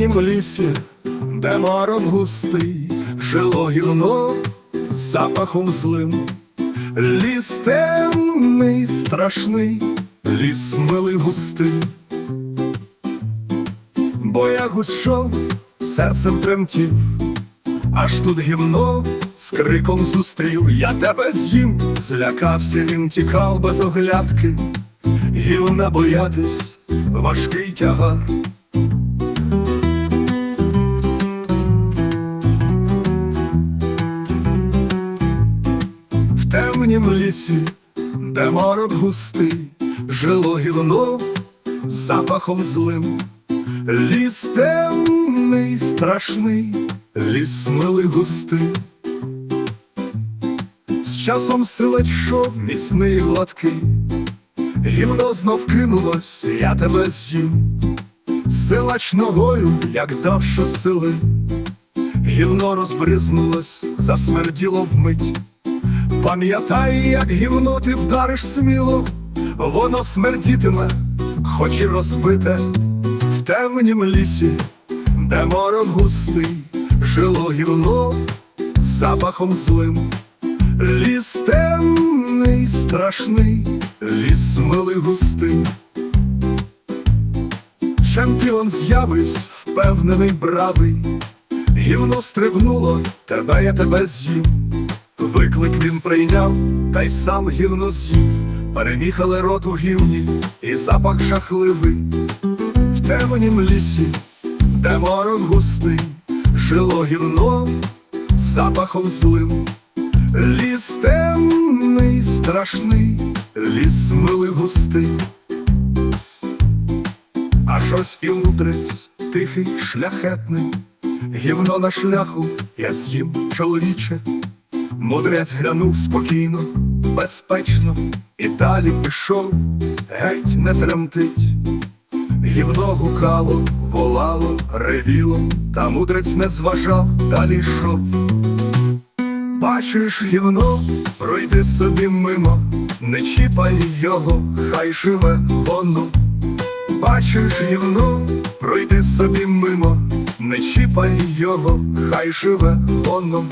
темнім лісі, де маром густий, жило гівно запахом злим. Ліс темний, страшний, ліс милий густий. Бо я гущов, серцем тремтів, аж тут гівно з криком зустрів. Я тебе з'їм, злякався, він тікав без оглядки, гівна боятись, важкий тягар. В лісі, де морок густий, жило гівно запахом злим. Ліс темний, страшний, ліс милий густий. З часом силач йшов міцний і гладкий, гівно знов кинулось, я тебе з'їм. Силач ногою, як дав сили, гівно розбризнулось, засмерділо вмить. Пам'ятай, як гівно ти вдариш сміло, воно смердітиме, хоч і розбите в темнім лісі, де морок густий, жило гівно запахом злим. Ліс темний, страшний, ліс милий густий. Чемпіон з'явився, впевнений, бравий, гівно стрибнуло, тебе я тебе з'їм. Виклик він прийняв, та й сам гівно з'їв, переміг але рот у гівні, і запах жахливий. В темнім лісі, де морок густий, жило гівно запахом злим. Ліс темний, страшний, ліс милий густий. А щось і мудрець, тихий, шляхетний, гівно на шляху я з'їм чоловіче. Мудрець глянув спокійно, безпечно, і далі пішов, геть не тремтить. Гівно гукало, волало, ревіло, та мудрець не зважав, далі йшов. Бачиш гівно, пройди собі мимо, не чіпай його, хай живе воно. Бачиш гівно, пройди собі мимо, не чіпай його, хай живе воно.